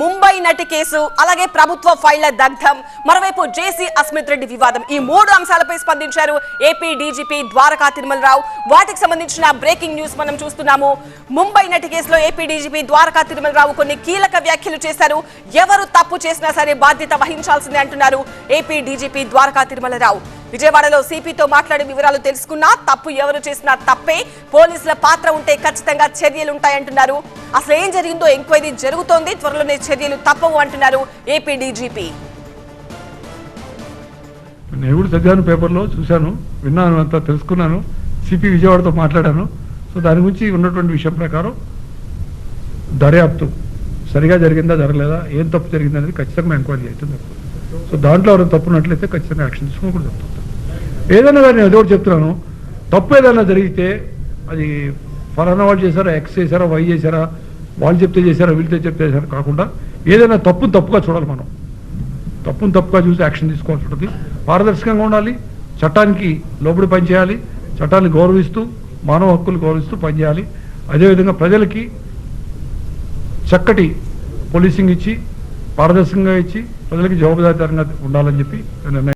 ముంబై నటి కేసు అలాగే ప్రభుత్వ ఫైళ్ళ దగ్ధం మరోవైపు జేసీ అస్మిత్ రెడ్డి వివాదం. ఈ మూడు అంశాలపై స్పందించారు ఏపీ డీజీపీ ద్వారకా తిరుమలరావు. వాటికి సంబంధించిన బ్రేకింగ్ న్యూస్ మనం చూస్తున్నాము. ముంబై నటి కేసులో ఏపీ డీజీపీ ద్వారకా తిరుమలరావు కొన్ని కీలక వ్యాఖ్యలు చేశారు. ఎవరు తప్పు చేసినా సరే బాధ్యత వహించాల్సిందే అంటున్నారు ఏపీ డీజీపీ ద్వారకా తిరుమలరావు. విజయవాడలో సిపితో మాట్లాడే వివరాలు తెలుసుకున్నా తప్పు ఎవరు చేసినా తప్పే. పోలీసుల పాత్ర ఉంటే ఖచ్చితంగా చర్యలుంటాయంటున్నారు. అసలు ఏం జరిగిందో ఎంక్వైరీ జరుగుతోంది. త్వరలోనే చర్యలు తప్పవు అంటున్నారు ఏపీ డీజీపీ. నేను కూడా చదివాను పేపర్లో చూశాను విన్నాను అంతా తెలుసుకున్నాను. సిపి విజయవాడతో మాట్లాడాను. సో దాని గురించి ఉన్నటువంటి విషయం ప్రకారం దర్యాప్తు సరిగా జరిగిందా జరగలేదా ఏం తప్పు జరిగిందనేది ఖచ్చితంగా ఎంక్వైరీ అవుతుంది. సో దాంట్లో ఎవరైనా తప్పునట్లయితే ఖచ్చితంగా యాక్షన్ తీసుకుని కూడా చెప్తాను ఏదైనా కానీ నేను ఒకటి చెప్తున్నాను. తప్పు ఏదైనా జరిగితే అది ఫలానా వాళ్ళు చేశారా ఎక్స్ చేశారా వై చేశారా వాళ్ళు చెప్తే చేశారా వీళ్ళతో చెప్తే చేశారా కాకుండా ఏదైనా తప్పు తప్పుగా చూడాలి మనం. తప్పును తప్పుగా చూసి యాక్షన్ తీసుకోవాల్సి ఉంటుంది. పారదర్శకంగా ఉండాలి. చట్టానికి లోబడి పనిచేయాలి చట్టాన్ని గౌరవిస్తూ మానవ హక్కులు గౌరవిస్తూ పనిచేయాలి అదేవిధంగా ప్రజలకి చక్కటి పోలీసింగ్ ఇచ్చి పారదర్శకంగా ఇచ్చి ప్రజలకు జవాబుదారీతనంగా ఉండాలని చెప్పి నిర్ణయం